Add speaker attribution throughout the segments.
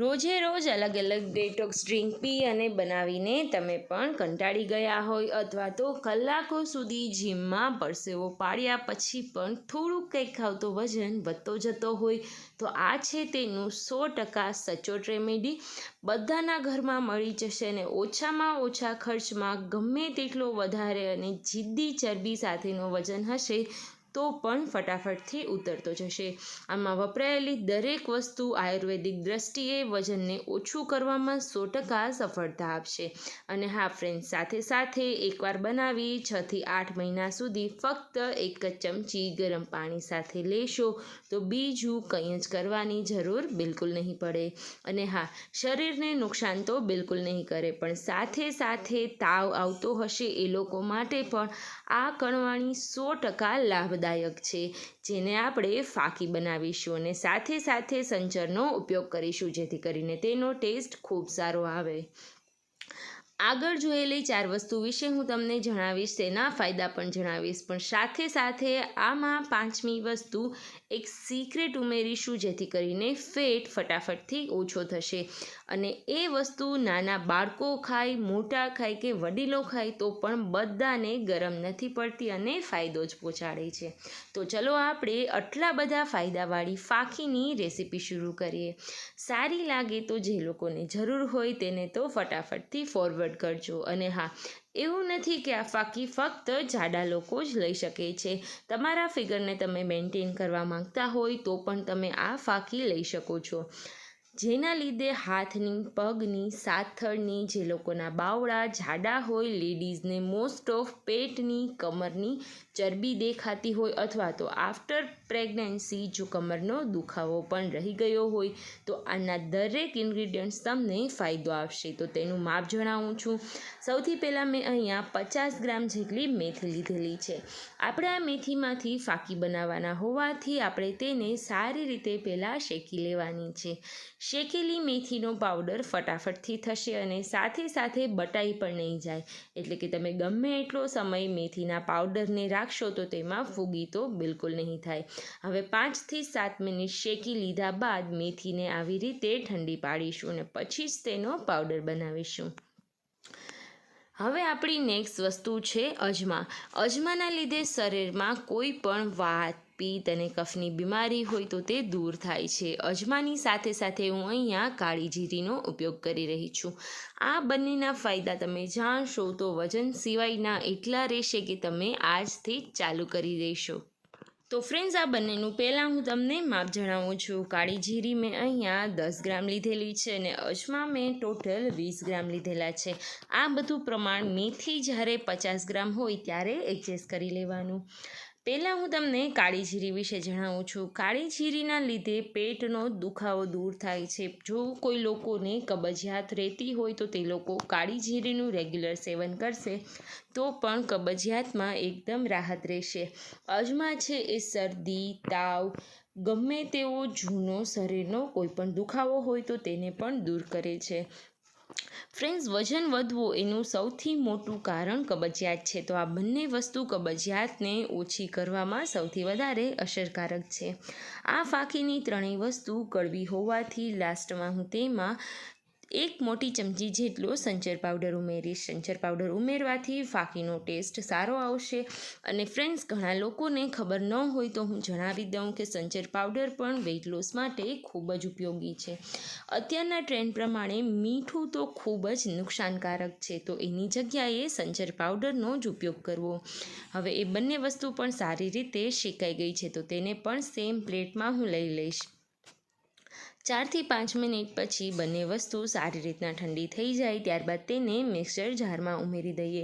Speaker 1: રોજે રોજ અલગ અલગ ડેટોક્સ ડ્રિંક પી અને બનાવીને તમે પણ કંટાળી ગયા હોય અથવા તો કલાકો સુધી જીમમાં પરસેવો પાડ્યા પછી પણ થોડુંક કંઈક ખાવતો વજન વધતો જતો હોય, તો આ છે તેનું સો ટકા સચોટ રેમેડી બધાના ઘરમાં મળી જશે અને ઓછામાં ઓછા ખર્ચમાં ગમે તેટલો વધારે અને જિદ્દી ચરબી સાથેનો વજન હશે તો પણ ફટાફટથી ઉતરતો જશે. આમાં વપરાયેલી દરેક વસ્તુ આયુર્વેદિક દ્રષ્ટિએ વજનને ઓછું કરવામાં સો ટકા સફળતા આપશે. અને હા ફ્રેન્ડ્સ સાથે સાથે એકવાર બનાવી છથી આઠ મહિના સુધી ફક્ત એક જ ચમચી ગરમ પાણી સાથે લેશો તો બીજું કંઈ જ કરવાની જરૂર બિલકુલ નહીં પડે. અને હા, શરીરને નુકસાન તો બિલકુલ નહીં કરે, પણ સાથે સાથે તાવ આવતો હશે એ લોકો માટે પણ આ કણવાણી સો ટકા લાભદાયક છે, જેને આપણે ફાકી બનાવીશું અને સાથે સાથે સંચરનો ઉપયોગ કરીશું, જેથી કરીને તેનો ટેસ્ટ ખૂબ સારો આવે. આગળ જોયેલી ચાર વસ્તુ વિશે હું તમને જણાવીશ, તેના ફાયદા પણ જણાવીશ. પણ સાથે સાથે આમાં પાંચમી વસ્તુ, એક સિક્રેટ ઉમેરીશું જેથી કરીને ફેટ ફટાફટથી ઓછો થશે. અને એ વસ્તુ નાના બાળકો ખાય, મોટા ખાય કે વડીલો ખાય તો પણ બધાને ગરમ નથી પડતી અને ફાયદો જ પહોંચાડે છે. તો ચલો આપણે આટલા બધા ફાયદાવાળી ફાંકીની રેસીપી શરૂ કરીએ. સારી લાગે તો જે લોકોને જરૂર હોય તેને તો ફટાફટથી ફોરવર્ડ કરજો. અને હા, એવું નથી કે આ ફાકી ફક્ત જાડા લોકો જ લઈ શકે છે. તમારા ફિગરને તમે મેન્ટેન કરવા માંગતા હોય તો પણ તમે આ ફાકી લઈ શકો છો. જેના લીધે હાથની, પગની, સાથળની, જે લોકોના બાવડા જાડા હોય, લેડીઝને મોસ્ટ ઓફ પેટની, કમરની ચરબી દેખાતી હોય અથવા તો આફ્ટર પ્રેગ્નન્સી જો કમરનો દુખાવો પણ રહી ગયો હોય, તો આના દરેક ઇન્ગ્રીડિયન્ટ્સ તમને ફાયદો આપશે તો તેનું માપ જણાવું છું. સૌથી પહેલાં મેં અહીંયા પચાસ ગ્રામ જેટલી મેથી લીધેલી છે. આપણે આ મેથીમાંથી ફાકી બનાવવાના હોવાથી આપણે તેને સારી રીતે પહેલાં શેકી લેવાની છે. શેકેલી મેથીનો પાવડર ફટાફટથી થશે અને સાથે સાથે બટાઈ પણ નહીં જાય. એટલે કે તમે ગમે એટલો સમય મેથીના પાવડરને રાખશો તો તેમાં ફૂગી તો બિલકુલ નહીં થાય. હવે પાંચથી સાત મિનિટ શેકી લીધા બાદ મેથીને આવી રીતે ઠંડી પાડીશું અને પછી જ તેનો પાવડર બનાવીશું. હવે આપણી નેક્સ્ટ વસ્તુ છે અજમા. અજમાના લીધે શરીરમાં કોઈ પણ વાત, પિત્ત અને કફની બીમારી હોય તો તે દૂર થાય છે. અજમાની સાથે સાથે હું અહીંયા કાળી જીરીનો ઉપયોગ કરી રહી છું. આ બંનેના ફાયદા તમે જાણશો તો વજન સિવાયના એટલા રહેશે કે તમે આજથી ચાલુ કરી દેશો. તો ફ્રેન્ડ્સ આ બંનેનું પહેલાં હું તમને માપ જણાવું છું. કાળી જીરી મેં અહીંયા દસ ગ્રામ લીધેલી છે અને અજમા મેં ટોટલ વીસ ગ્રામ લીધેલા છે. આ બધું પ્રમાણ મેથી જ્યારે પચાસ ગ્રામ હોય ત્યારે એડજસ્ટ કરી લેવાનું. પહેલાં હું તમને કાળી જીરી વિશે જણાવું છું. કાળી જીરીના લીધે પેટનો દુખાવો દૂર થાય છે. જો કોઈ લોકોને કબજિયાત રહેતી હોય તો તે લોકો કાળી જીરીનું રેગ્યુલર સેવન કરશે તો પણ કબજિયાતમાં એકદમ રાહત રહેશે. અજમા છે એ શરદી, તાવ, ગમે તેવો જૂનો શરીરનો કોઈ પણ દુખાવો હોય તો તેને પણ દૂર કરે છે. ફ્રેન્ડ્સ, વજન વધવું એનું સૌથી મોટું કારણ કબજિયાત છે. તો આ બંને વસ્તુ કબજિયાતને ઓછી કરવામાં સૌથી વધારે અસરકારક છે. આ ફાંકીની ત્રણેય વસ્તુ કડવી હોવાથી લાસ્ટમાં હું તેમાં એક મોટી ચમચી જેટલો સંચર પાવડર ઉમેરીશ. સંચર પાવડર ઉમેરવાથી ફાકીનો ટેસ્ટ સારો આવશે અને ફ્રેન્ડ્સ ઘણા લોકોને ખબર ન હોય તો હું જણાવી દઉં કે સંચર પાવડર પણ વેઇટ લોસ માટે ખૂબ જ ઉપયોગી છે. અત્યારના ટ્રેન્ડ પ્રમાણે મીઠું તો ખૂબ જ નુકસાનકારક છે, તો એની જગ્યાએ સંચર પાવડરનો જ ઉપયોગ કરવો. હવે એ બંને વસ્તુ પણ સારી રીતે શેકાઈ ગઈ છે, તો તેને પણ સેમ પ્લેટમાં હું લઈ લઈશ. ચારથી પાંચ મિનિટ પછી બંને વસ્તુ સારી રીતના ઠંડી થઈ જાય ત્યારબાદ તેને મિક્સર જારમાં ઉમેરી દઈએ.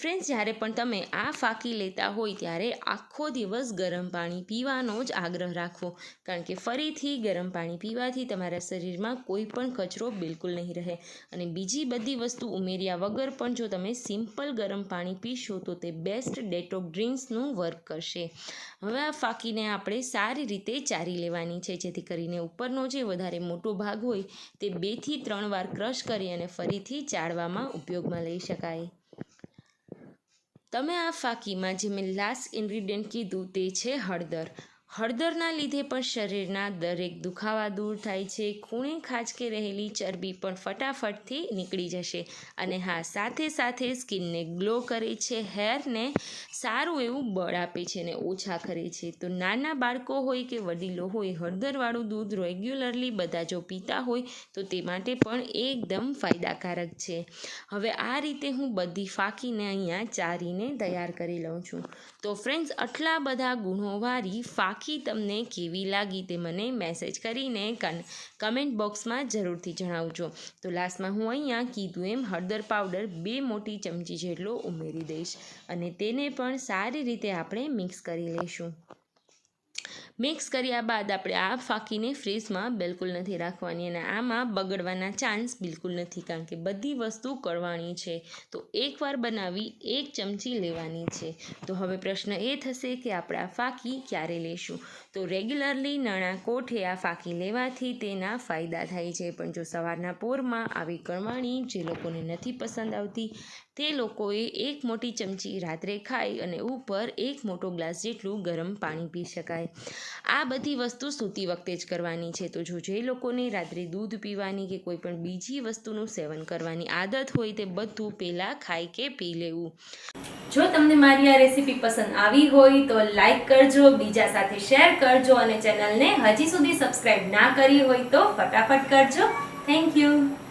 Speaker 1: ફ્રેન્ડ્સ, જ્યારે પણ તમે આ ફાંકી લેતા હોય ત્યારે આખો દિવસ ગરમ પાણી પીવાનો જ આગ્રહ રાખવો કારણ કે ફરીથી ગરમ પાણી પીવાથી તમારા શરીરમાં કોઈ પણ કચરો બિલકુલ નહીં રહે. અને બીજી બધી વસ્તુ ઉમેર્યા વગર પણ જો તમે સિમ્પલ ગરમ પાણી પીશો તો તે બેસ્ટ ડેટોક ડ્રિંક્સનું વર્ક કરશે. હવે આ ફાંકીને આપણે સારી રીતે ચારી લેવાની છે, જેથી કરીને ઉપરનો જે વધારે મોટો ભાગ હોય તે બેથી ત્રણ વાર ક્રશ કરી અને ફરીથી ચાળવામાં ઉપયોગમાં લઈ શકાય. તમે આ ફાકીમાં જે મેં લાસ્ટ ઇન્ગ્રીડિયન્ટ કીધું તે છે હળદર. હળદરના લીધે પણ શરીરના દરેક દુખાવા દૂર થાય છે. ખૂણે ખાંચકે રહેલી ચરબી પણ ફટાફટથી નીકળી જશે અને હા, સાથે સાથે સ્કિનને ગ્લો કરે છે, હેરને સારું એવું બળ આપે છે અને ઓછા કરે છે. તો નાના બાળકો હોય કે વડીલો હોય, હળદરવાળું દૂધ રેગ્યુલરલી બધા જો પીતા હોય, તો તે માટે પણ એકદમ ફાયદાકારક છે. હવે આ રીતે હું બધી ફાંકીને અહીંયા ચારીને તૈયાર કરી લઉં છું. તો ફ્રેન્ડ્સ, આટલા બધા ગુણોવાળી ફાંકી તમને કેવી લાગી તે મને મેસેજ કરીને કમેન્ટ બોક્સમાં જરૂરથી જણાવજો. તો લાસ્ટમાં હું અહીંયા કીધું એમ, હળદર પાવડર બે મોટી ચમચી જેટલો ઉમેરી દઈશ અને તેને પણ સારી રીતે આપણે મિક્સ કરી લઈશું. મિક્સ કર્યા બાદ આપણે આ ફાંકીને ફ્રીજમાં બિલકુલ નથી રાખવાની અને આમાં બગડવાના ચાન્સ બિલકુલ નથી કારણ કે બધી વસ્તુ કરવાની છે. તો એકવાર બનાવી એક ચમચી લેવાની છે. તો હવે પ્રશ્ન એ થશે કે આપણે આ ફાંકી ક્યારે લેશું? તો રેગ્યુલરલી નાણાં કોઠે આ ફાંકી લેવાથી તેના ફાયદા થાય છે. પણ જો સવારના પોરમાં આવી કરવાણી જે લોકોને નથી પસંદ આવતી તે લોકોએ એક મોટી ચમચી રાત્રે ખાઈ અને ઉપર એક મોટો ગ્લાસ જેટલું ગરમ પાણી પી શકાય. આ બધી વસ્તુ સૂતી વખતે જ કરવાની છે. તો જો જે લોકોને રાત્રે દૂધ પીવાની કે કોઈ પણ બીજી વસ્તુનું સેવન કરવાની આદત હોય તે બધું પહેલાં ખાઈ કે પી લેવું.
Speaker 2: જો તમને મારી આ રેસીપી પસંદ આવી હોય તો લાઈક કરજો, બીજા સાથે શેર કરજો અને ચેનલને હજી સુધી સબસ્ક્રાઇબ ના કરી હોય તો ફટાફટ કરજો. Thank you.